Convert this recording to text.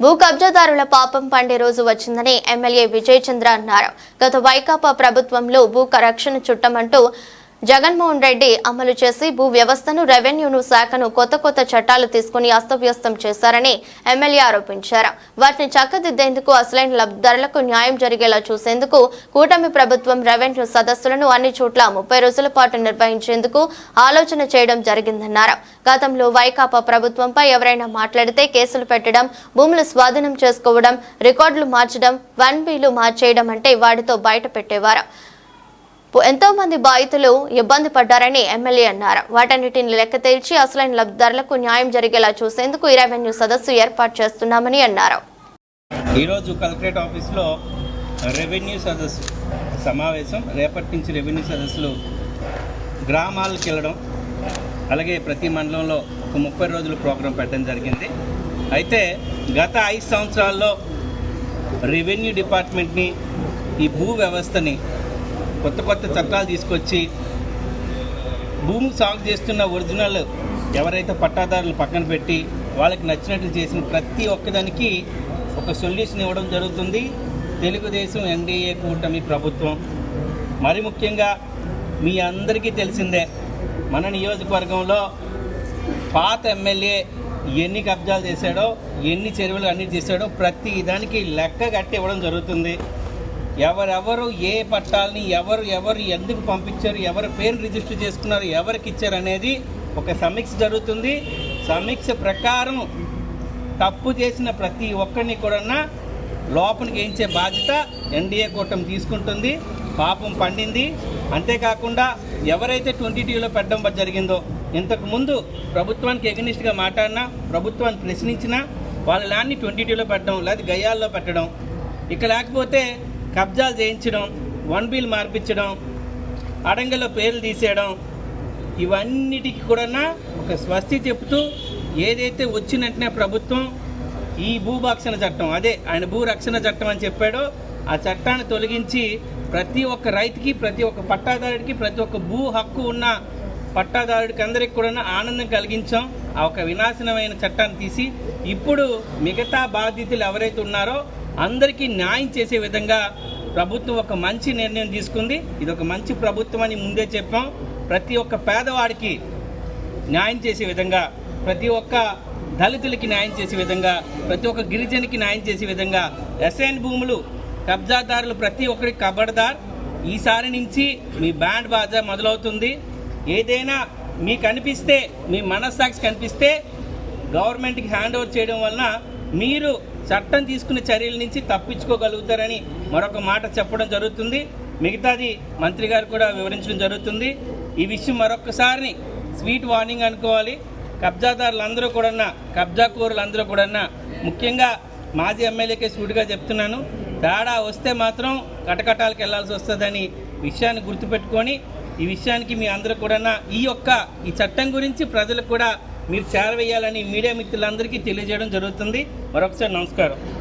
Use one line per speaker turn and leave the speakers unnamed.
భూ కబ్జాదారుల పాపం పండే రోజు వచ్చిందని ఎమ్మెల్యే విజయచంద్ర అన్నారు. గత వైకాపా ప్రభుత్వంలో భూ కరక్షణ చుట్టమంటూ జగన్మోహన్ రెడ్డి అమలు చేసి భూ వ్యవస్థను రెవెన్యూను శాఖను కొత్త కొత్త చట్టాలు తీసుకుని అస్తవ్యస్తం చేశారని ఎమ్మెల్యే ఆరోపించారు. వాటిని చక్కదిద్దేందుకు అసలైన లబ్ధిదారులకు న్యాయం జరిగేలా చూసేందుకు కూటమి ప్రభుత్వం రెవెన్యూ సదస్సులను అన్ని చోట్ల ముప్పై రోజుల పాటు నిర్వహించేందుకు ఆలోచన చేయడం జరిగిందన్నారు. గతంలో వైకాపా ప్రభుత్వంపై ఎవరైనా మాట్లాడితే కేసులు పెట్టడం భూములు స్వాధీనం చేసుకోవడం రికార్డులు మార్చడం వన్ బీలు మార్చేయడం అంటే వాటితో బయట పెట్టేవారు ఎంతో మంది బాధితులు ఇబ్బంది పడ్డారని ఎమ్మెల్యే అన్నారు. వాటన్నిటిని లెక్క తేల్చి అసలైన లబ్ధిదారులకు న్యాయం జరిగేలా చూసేందుకు ఈ రెవెన్యూ సదస్సు ఏర్పాటు చేస్తున్నామని అన్నారు.
ఈరోజు కలెక్టరేట్ ఆఫీస్లో రెవెన్యూ సదస్సు సమావేశం. రేపటి నుంచి రెవెన్యూ సదస్సులు గ్రామాలకు వెళ్ళడం అలాగే ప్రతి మండలంలో ఒక ముప్పై రోజుల ప్రోగ్రాం పెట్టడం జరిగింది. అయితే గత ఐదు సంవత్సరాల్లో రెవెన్యూ డిపార్ట్మెంట్ని ఈ భూ వ్యవస్థని కొత్త కొత్త చట్టాలు తీసుకొచ్చి భూమి సాగు చేస్తున్న ఒరిజినల్ ఎవరైతే పట్టాదారులు పక్కన పెట్టి వాళ్ళకి నచ్చినట్లు చేసిన ప్రతి ఒక్కదానికి ఒక సొల్యూషన్ ఇవ్వడం జరుగుతుంది. తెలుగుదేశం ఎన్డీఏ కూటమి ప్రభుత్వం. మరి ముఖ్యంగా మీ అందరికీ తెలిసిందే మన నియోజకవర్గంలో పాత ఎమ్మెల్యే ఎన్ని కబ్జాలు చేశాడో ఎన్ని చెరువులు అన్ని చేశాడో ప్రతి దానికి లెక్క కట్టి ఇవ్వడం జరుగుతుంది. ఎవరెవరు ఏ పట్టాలని ఎవరు ఎవరు ఎందుకు పంపించారు ఎవరి పేరు రిజిస్టర్ చేసుకున్నారు ఎవరికి ఇచ్చారు అనేది ఒక సమీక్ష జరుగుతుంది. సమీక్ష ప్రకారం తప్పు చేసిన ప్రతి ఒక్కరిని కూడా లోపలికి వేయించే బాధ్యత ఎన్డీఏ కూటమి తీసుకుంటుంది. పాపం పండింది. అంతేకాకుండా ఎవరైతే ట్వంటీ టూలో పెట్టడం జరిగిందో ఇంతకుముందు ప్రభుత్వానికి ఎగనిస్ట్గా మాట్లాడినా ప్రభుత్వాన్ని ప్రశ్నించినా వాళ్ళ ల్యాండ్ని ట్వంటీ టూలో పెట్టడం లేదా గయ్యాల్లో పెట్టడం ఇక లేకపోతే కబ్జాలు చేయించడం వన్ బిల్ మార్పించడం అడంగల్లో పేర్లు తీసేయడం ఇవన్నిటికి కూడా ఒక స్వస్తి చెప్తూ ఏదైతే వచ్చినట్టునే ప్రభుత్వం ఈ భూభక్షణ చట్టం అదే ఆయన భూ రక్షణ చట్టం అని చెప్పాడో ఆ చట్టాన్ని తొలగించి ప్రతి ఒక్క రైతుకి ప్రతి ఒక్క పట్టాదారుడికి ప్రతి ఒక్క భూ హక్కు ఉన్న పట్టాదారుడికి అందరికి కూడా ఆనందం కలిగించాం. ఆ ఒక వినాశనమైన చట్టాన్ని తీసి ఇప్పుడు మిగతా బాధితులు ఎవరైతే ఉన్నారో అందరికీ న్యాయం చేసే విధంగా ప్రభుత్వం ఒక మంచి నిర్ణయం తీసుకుంది. ఇది ఒక మంచి ప్రభుత్వం అని ముందే చెప్పాం. ప్రతి ఒక్క పేదవాడికి న్యాయం చేసే విధంగా ప్రతి ఒక్క దళితులకి న్యాయం చేసే విధంగా ప్రతి ఒక్క గిరిజనికి న్యాయం చేసే విధంగా ఎస్ఐన్ భూములు కబ్జాదారులు ప్రతి ఒక్కరికి కబడ్దార్. ఈసారి నుంచి మీ బ్యాండ్ బాజా మొదలవుతుంది. ఏదైనా మీకు అనిపిస్తే మీ మనస్సాక్షి కనిపిస్తే గవర్నమెంట్కి హ్యాండ్ ఓవర్ చేయడం వలన మీరు చట్టం తీసుకునే చర్యల నుంచి తప్పించుకోగలుగుతారని మరొక మాట చెప్పడం జరుగుతుంది. మిగతాది మంత్రి గారు కూడా వివరించడం జరుగుతుంది. ఈ విషయం మరొకసారి స్వీట్ వార్నింగ్ అనుకోవాలి. కబ్జాదారులందరూ కూడా కబ్జాకూరులందరూ కూడా ముఖ్యంగా మాజీ ఎమ్మెల్యేకే సూటిగా చెప్తున్నాను. తేడా వస్తే మాత్రం కటకటాలకు వెళ్ళాల్సి వస్తుందని విషయాన్ని గుర్తుపెట్టుకొని ఈ విషయానికి మీ అందరూ కూడా ఈ యొక్క ఈ చట్టం గురించి ప్రజలకు కూడా మీరు చేరవేయాలని మీడియా మిత్రులందరికీ తెలియజేయడం జరుగుతుంది. మరొకసారి నమస్కారం.